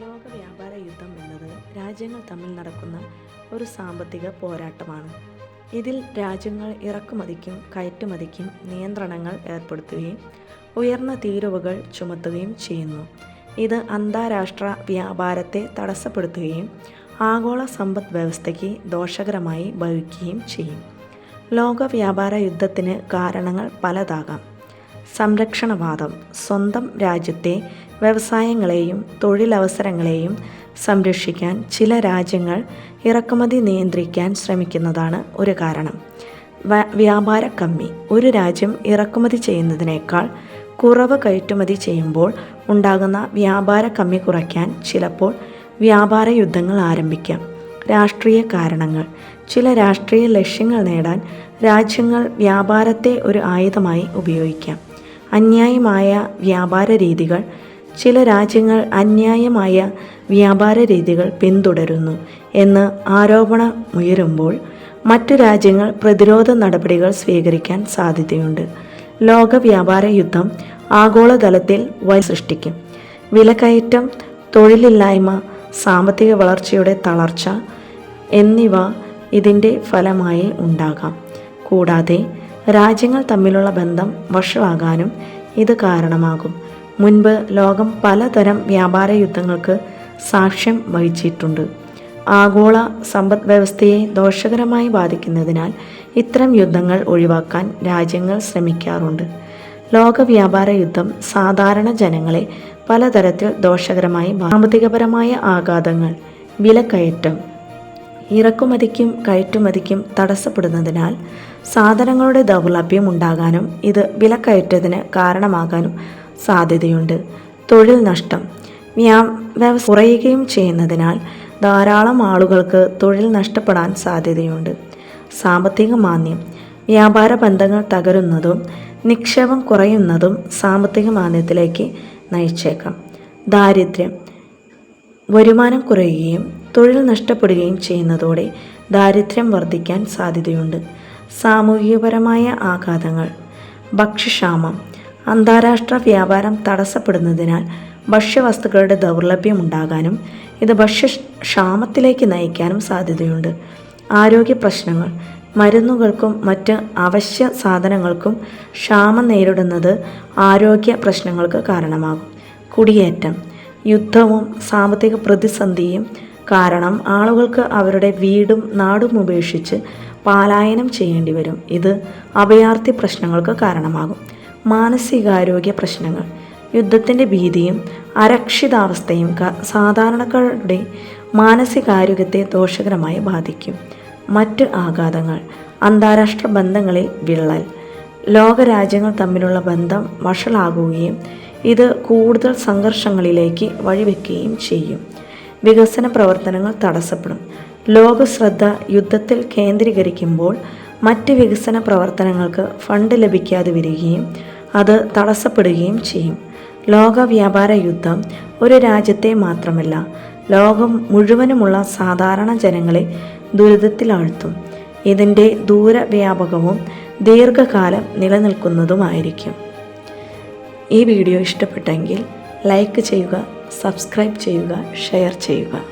ലോക വ്യാപാര യുദ്ധം എന്നത് രാജ്യങ്ങൾ തമ്മിൽ നടക്കുന്ന ഒരു സാമ്പത്തിക പോരാട്ടമാണ്. ഇതിൽ രാജ്യങ്ങൾ ഇറക്കുമതിക്കും കയറ്റുമതിക്കും നിയന്ത്രണങ്ങൾ ഏർപ്പെടുത്തുകയും ഉയർന്ന തീരുവകൾ ചുമത്തുകയും ചെയ്യുന്നു. ഇത് അന്താരാഷ്ട്ര വ്യാപാരത്തെ തടസ്സപ്പെടുത്തുകയും ആഗോള സമ്പദ് വ്യവസ്ഥയ്ക്ക് ദോഷകരമായി ഭവിക്കുകയും ചെയ്യും. ലോക വ്യാപാര യുദ്ധത്തിന് കാരണങ്ങൾ പലതാകാം. സംരക്ഷണവാദം സ്വന്തം രാജ്യത്തെ വ്യവസായങ്ങളെയും തൊഴിലവസരങ്ങളെയും സംരക്ഷിക്കാൻ ചില രാജ്യങ്ങൾ ഇറക്കുമതി നിയന്ത്രിക്കാൻ ശ്രമിക്കുന്നതാണ് ഒരു കാരണം. വ്യാപാര കമ്മി ഒരു രാജ്യം ഇറക്കുമതി ചെയ്യുന്നതിനേക്കാൾ കുറവ് കയറ്റുമതി ചെയ്യുമ്പോൾ ഉണ്ടാകുന്ന വ്യാപാര കമ്മി കുറയ്ക്കാൻ ചിലപ്പോൾ വ്യാപാര യുദ്ധങ്ങൾ ആരംഭിക്കാം. രാഷ്ട്രീയ കാരണങ്ങൾ. ചില രാഷ്ട്രീയ ലക്ഷ്യങ്ങൾ നേടാൻ രാജ്യങ്ങൾ വ്യാപാരത്തെ ഒരു ആയുധമായി ഉപയോഗിക്കാം. അന്യായമായ വ്യാപാര രീതികൾ. ചില രാജ്യങ്ങൾ അന്യായമായ വ്യാപാര രീതികൾ പിന്തുടരുന്നു എന്ന് ആരോപണമുയരുമ്പോൾ മറ്റു രാജ്യങ്ങൾ പ്രതിരോധ നടപടികൾ സ്വീകരിക്കാൻ സാധ്യതയുണ്ട്. ലോക വ്യാപാര യുദ്ധം ആഗോളതലത്തിൽ വഴി സൃഷ്ടിക്കും. വിലക്കയറ്റം തൊഴിലില്ലായ്മ സാമ്പത്തിക വളർച്ചയുടെ തളർച്ച എന്നിവ ഇതിന്റെ ഫലമായി ഉണ്ടാകാം. കൂടാതെ രാജ്യങ്ങൾ തമ്മിലുള്ള ബന്ധം വഷളാകാനും ഇത് കാരണമാകും. മുൻപ് ലോകം പലതരം വ്യാപാര യുദ്ധങ്ങൾക്ക് സാക്ഷ്യം വഹിച്ചിട്ടുണ്ട്. ആഗോള സമ്പദ് വ്യവസ്ഥയെ ദോഷകരമായി ബാധിക്കുന്നതിനാൽ ഇത്തരം യുദ്ധങ്ങൾ ഒഴിവാക്കാൻ രാജ്യങ്ങൾ ശ്രമിക്കാറുണ്ട്. ലോക വ്യാപാര യുദ്ധം സാധാരണ ജനങ്ങളെ പലതരത്തിൽ ദോഷകരമായി സാമ്പത്തികപരമായ ആഘാതങ്ങൾ വിലക്കയറ്റം ഇറക്കുമതിക്കും കയറ്റുമതിക്കും തടസ്സപ്പെടുന്നതിനാൽ സാധനങ്ങളുടെ ദൗർലഭ്യം ഉണ്ടാകാനും ഇത് വിലക്കയറ്റത്തിന് കാരണമാകാനും സാധ്യതയുണ്ട്. തൊഴിൽ നഷ്ടം. വ്യാ വ്യവസ്ഥ കുറയുകയും ചെയ്യുന്നതിനാൽ ധാരാളം ആളുകൾക്ക് തൊഴിൽ നഷ്ടപ്പെടാൻ സാധ്യതയുണ്ട്. സാമ്പത്തിക മാന്ദ്യം. വ്യാപാര ബന്ധങ്ങൾ തകരുന്നതും നിക്ഷേപം കുറയുന്നതും സാമ്പത്തിക മാന്ദ്യത്തിലേക്ക് നയിച്ചേക്കാം. ദാരിദ്ര്യം. വരുമാനം കുറയുകയും തൊഴിൽ നഷ്ടപ്പെടുകയും ചെയ്യുന്നതോടെ ദാരിദ്ര്യം വർദ്ധിക്കാൻ സാധ്യതയുണ്ട്. സാമൂഹികപരമായ ആഘാതങ്ങൾ ഭക്ഷ്യക്ഷാമം അന്താരാഷ്ട്ര വ്യാപാരം തടസ്സപ്പെടുന്നതിനാൽ ഭക്ഷ്യവസ്തുക്കളുടെ ദൗർലഭ്യം ഉണ്ടാകാനും ഇത് ഭക്ഷ്യക്ഷാമത്തിലേക്ക് നയിക്കാനും സാധ്യതയുണ്ട്. ആരോഗ്യ പ്രശ്നങ്ങൾ മരുന്നുകൾക്കും മറ്റ് അവശ്യ സാധനങ്ങൾക്കും ക്ഷാമം നേരിടുന്നത് ആരോഗ്യ പ്രശ്നങ്ങൾക്ക് കാരണമാകും. കുടിയേറ്റം യുദ്ധവും സാമ്പത്തിക പ്രതിസന്ധിയും കാരണം ആളുകൾക്ക് അവരുടെ വീടും നാടും ഉപേക്ഷിച്ച് പാലായനം ചെയ്യേണ്ടി വരും. ഇത് അഭയാർത്ഥി പ്രശ്നങ്ങൾക്ക് കാരണമാകും. മാനസികാരോഗ്യ പ്രശ്നങ്ങൾ. യുദ്ധത്തിന്റെ ഭീതിയും അരക്ഷിതാവസ്ഥയും സാധാരണക്കാരുടെ മാനസികാരോഗ്യത്തെ ദോഷകരമായി ബാധിക്കും. മറ്റ് ആഘാതങ്ങൾ. അന്താരാഷ്ട്ര ബന്ധങ്ങളിൽ വിള്ളൽ. ലോകരാജ്യങ്ങൾ തമ്മിലുള്ള ബന്ധം വഷളാകുകയും ഇത് കൂടുതൽ സംഘർഷങ്ങളിലേക്ക് വഴിവെക്കുകയും ചെയ്യും. വികസന പ്രവർത്തനങ്ങൾ തടസ്സപ്പെടും. ലോകശ്രദ്ധ യുദ്ധത്തിൽ കേന്ദ്രീകരിക്കുമ്പോൾ മറ്റ് വികസന പ്രവർത്തനങ്ങൾക്ക് ഫണ്ട് ലഭിക്കാതെ വരികയും അത് തടസ്സപ്പെടുകയും ചെയ്യും. ലോക വ്യാപാര യുദ്ധം ഒരു രാജ്യത്തെ മാത്രമല്ല ലോകം മുഴുവനുമുള്ള സാധാരണ ജനങ്ങളെ ദുരിതത്തിലാഴ്ത്തും ഇതിന്റെ ദൂരവ്യാപകവും ദീർഘകാലം നിലനിൽക്കുന്നതുമായിരിക്കും. ഈ വീഡിയോ ഇഷ്ടപ്പെട്ടെങ്കിൽ ലൈക്ക് ചെയ്യുക സബ്സ്ക്രൈബ് ചെയ്യുക ഷെയർ ചെയ്യുക.